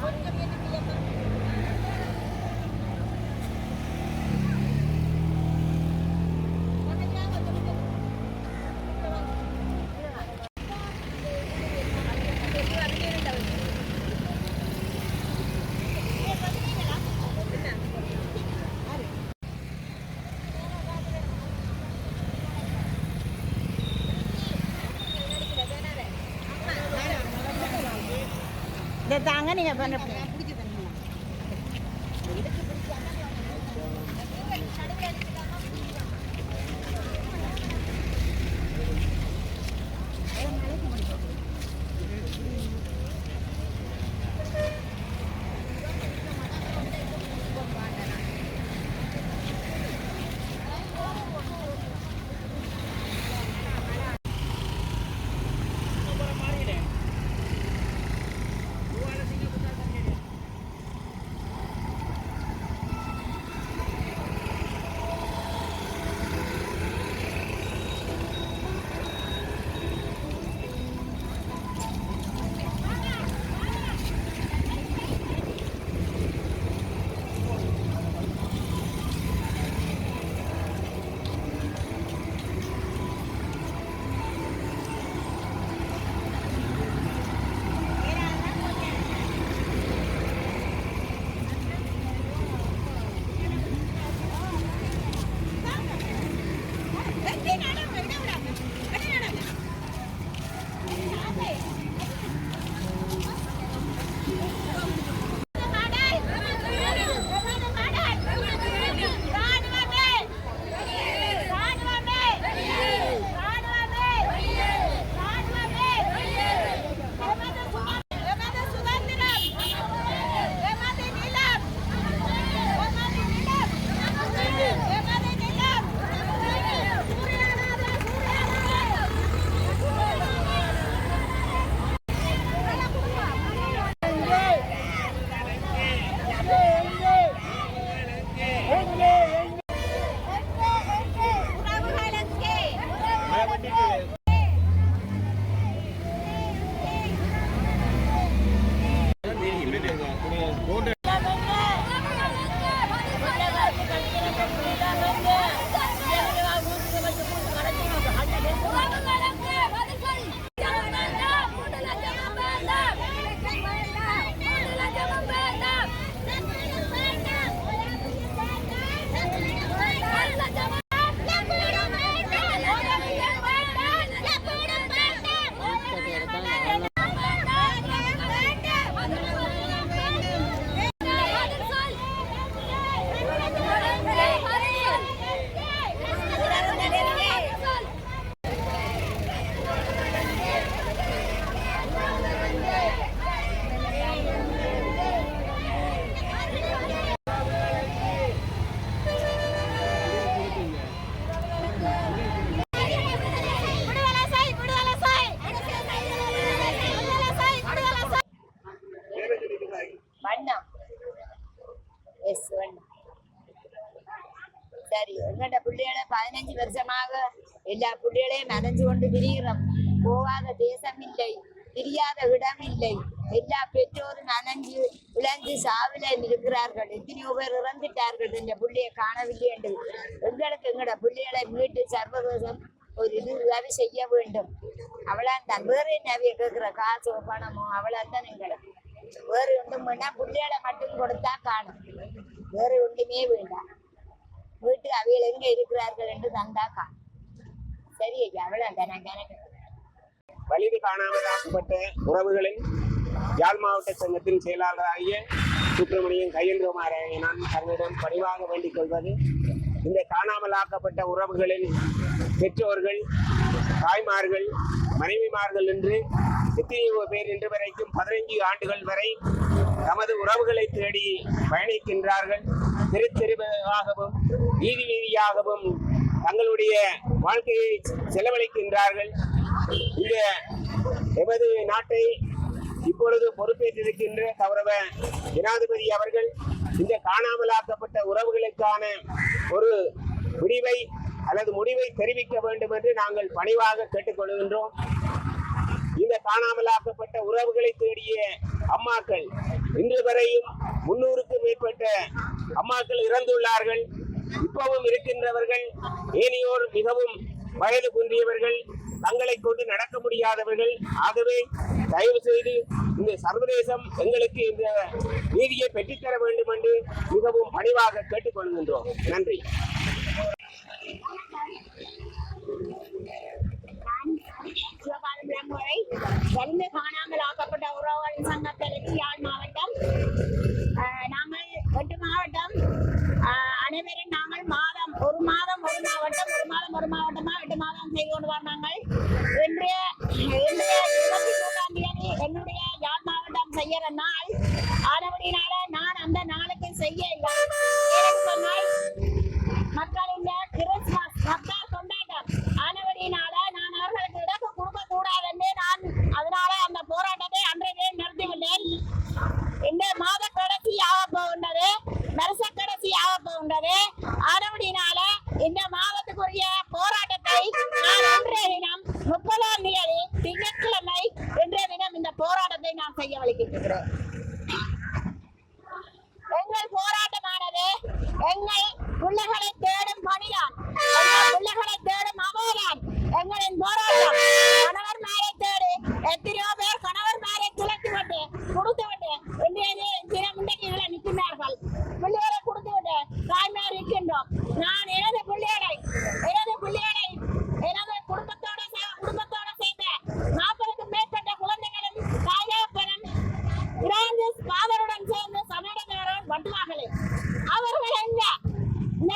Oh, தாங்க நீங்க பண்ண பதினஞ்சு வருஷமாக எல்லா பிள்ளைகளையும் நனைஞ்சு கொண்டு திரிகிறோம் போகாத தேசம் இல்லை தெரியாத இடம் இல்லை எல்லா பெற்றோரும் நனைஞ்சு விளைஞ்சு சாவில இருக்கிறார்கள் எத்தனையோ பேர் இறந்துட்டார்கள் இந்த பிள்ளையை காணவில்லை என்று எங்களுக்கு எங்களோட பிள்ளைகளை மீட்டு சர்வதேசம் ஒரு இது உதவி செய்ய வேண்டும் அவளா தான் வேறு என்ன அவைய கேட்கிற காசோ பணமோ அவளா தான் எங்களுக்கு வேறு ஒன்றும் வேண்டாம் பிள்ளைகளை மட்டும் கொடுத்தா காணும் வேறு ஒன்றுமே வேண்டாம் வீட்டு அவையில் எங்க இருக்கிறார்கள் என்று தந்தா காணும். சரி ஐயா அவ்வளோ தானே கணக்கு வலிது காணாமல் ஆக்கப்பட்ட உறவுகளின் யாழ் மாவட்ட சங்கத்தின் செயலாளராகிய சுப்பிரமணியன் கையெழுந்துமாறாகிய நான் தங்களிடம் பணிவாக வேண்டிக் கொள்வது இந்த காணாமல் ஆக்கப்பட்ட உறவுகளின் பெற்றோர்கள் தாய்மார்கள் மனைவிமார்கள் என்று எத்தனையோ பேர் இன்று வரைக்கும் பதினைஞ்சு ஆண்டுகள் வரை தமது உறவுகளை தேடி பயணிக்கின்றார்கள். தெரு தெருவாகவும் வீதி வீதியாகவும் தங்களுடைய வாழ்க்கையை செலவழிக்கின்றார்கள். இந்த எமது நாட்டை இப்பொழுது பொறுப்பேற்றிருக்கின்ற கௌரவ ஜனாதிபதி அவர்கள் இந்த காணாமலாக்கப்பட்ட உறவுகளுக்கான ஒரு முடிவை அல்லது முடிவை தெரிவிக்க வேண்டும் என்று நாங்கள் பணிவாக கேட்டுக்கொள்கின்றோம். இந்த காணாமலாக்கப்பட்ட உறவுகளை தேடிய அம்மாக்கள் இன்று வரையும் முன்னூறுக்கும் மேற்பட்ட அம்மாக்கள் இறந்துள்ளார்கள். இப்பவும் இருக்கின்றவர்கள் ஏனையோர் மிகவும் வயது குன்றியவர்கள் தங்களை கொண்டு நடக்க முடியாதவர்கள். ஆகவே தயவு செய்து இந்த சர்வதேசம் எங்களுக்கு இந்த நீதியை பெற்றுத்தர வேண்டும் என்று மிகவும் பணிவாக கேட்டுக்கொள்கின்றோம். நன்றி. சிவகாலம் விளங்குவரை காணாமல் ஆக்கப்பட்ட உறவுகளின் சங்கத்திற்கு யாழ் மாவட்டம் நாங்கள் எட்டு மாவட்டம் அனைவரும் நாங்கள் மாதம் ஒரு மாதம் ஒரு மாவட்டம் ஒரு மாதம் ஒரு மாவட்டமா எட்டு மாதம் செய்து கொண்டு வந்தாங்கள் இன்றைய இன்றைய இருபத்தி மூன்றாம் தேதி என்னுடைய யாழ் மாவட்டம் செய்யற நாள். ஆனபடினால நான் அந்த நாளுக்கு செய்ய இல்லை. சொன்னால் மக்கள் இந்த கிறிஸ்துமஸ் மக்கள் கொண்டாட்டம் ஆனபடினால நான் அவர்களுக்கு இடம் கொடுக்க கூடாதுன்னு நான் அதனால அந்த போராட்டத்தை அன்றைய நடத்திவிட்டேன் இந்த மாத கடைசி ஆக போகின்றது. வருஷ கடைசி ஆனபடினால இந்த மாவட்டத்துக்குரிய போராட்டத்தை நான் இன்றைய தினம் முப்பதாம் தேதி திங்கட்கிழமை இன்றைய தினம் இந்த போராட்டத்தை நான் செய்ய வலிக்கின்றேன் எங்கள் போராட்டமானது எங்கள் பிள்ளைகளை தேடும் பணிதான் எங்கள் பிள்ளைகளை தேடும் அவைதான் எங்களின் போராட்டம் கணவர் மேலே தேடி எத்தனையோ பேர் கணவர் மேலே துளைத்து விட்டு கொடுத்து விட்டு இன்றைய தி- தினம் இன்றைக்கு பிள்ளைகளை கொடுத்து விட்டு தாய்மார் இருக்கின்றோம். நான் எனது பிள்ளைகளை எனது பிள்ளைகளை எனது குடும்பத்தோட குடும்பத்தோட சேர்ந்த நாற்பதுக்கு மேற்பட்ட குழந்தைகளும் தாயப்பனும் பிரான்சிஸ் ஃபாதருடன் சேர்ந்து சரணடைந்தவர்கள் வட்டுவார்களே. அவர்கள் எங்க? இந்த